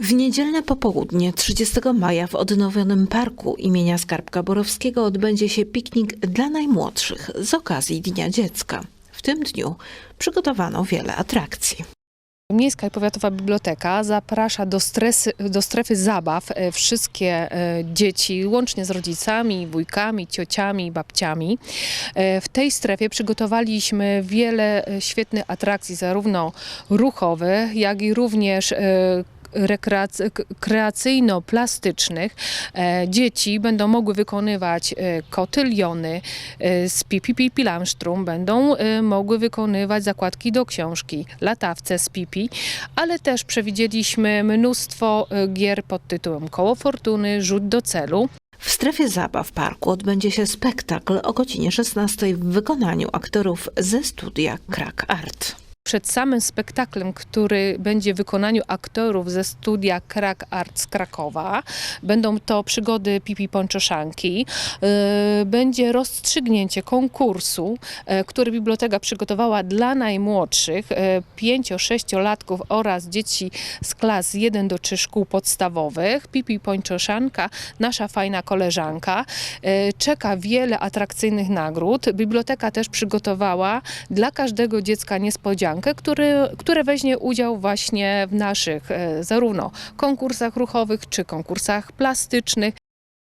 W niedzielne popołudnie 30 maja w odnowionym parku imienia Skarbka Borowskiego odbędzie się piknik dla najmłodszych z okazji Dnia Dziecka. W tym dniu przygotowano wiele atrakcji. Miejska i Powiatowa Biblioteka zaprasza do, stresy, do strefy zabaw e, wszystkie e, dzieci, łącznie z rodzicami, wujkami, ciociami, babciami. E, W tej strefie przygotowaliśmy wiele świetnych atrakcji, zarówno ruchowych, jak i również e, rekreac- k- kreacyjno-plastycznych. E, Dzieci będą mogły wykonywać e, kotyliony e, z pipi lamstrum, będą mogły wykonywać zakładki do książki, latawce z pipi, ale też przewidzieliśmy mnóstwo gier pod tytułem Koło Fortuny, Rzut do celu. W strefie zabaw parku odbędzie się spektakl o godzinie 16 w wykonaniu aktorów ze studia Krak Art. Przed samym spektaklem, który będzie w wykonaniu aktorów ze studia Krak Art z Krakowa, będą to przygody Pipi Ponczoszanki, yy, będzie rozstrzygnięcie konkursu, e, który biblioteka przygotowała dla najmłodszych, 5-6-latków oraz dzieci z klas 1 do 3 szkół podstawowych. Pipi Pończoszanka, nasza fajna koleżanka, czeka wiele atrakcyjnych nagród. Biblioteka też przygotowała dla każdego dziecka niespodziankę, który, które weźmie udział właśnie w naszych e, zarówno konkursach ruchowych czy konkursach plastycznych.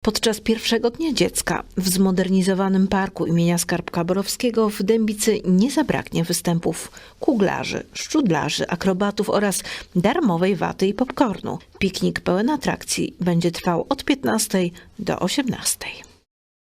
Podczas pierwszego dnia dziecka w zmodernizowanym parku imienia Skarbka Borowskiego w Dębicy nie zabraknie występów kuglarzy, szczudlarzy, akrobatów oraz darmowej waty i popcornu. Piknik pełen atrakcji będzie trwał od 15 do 18.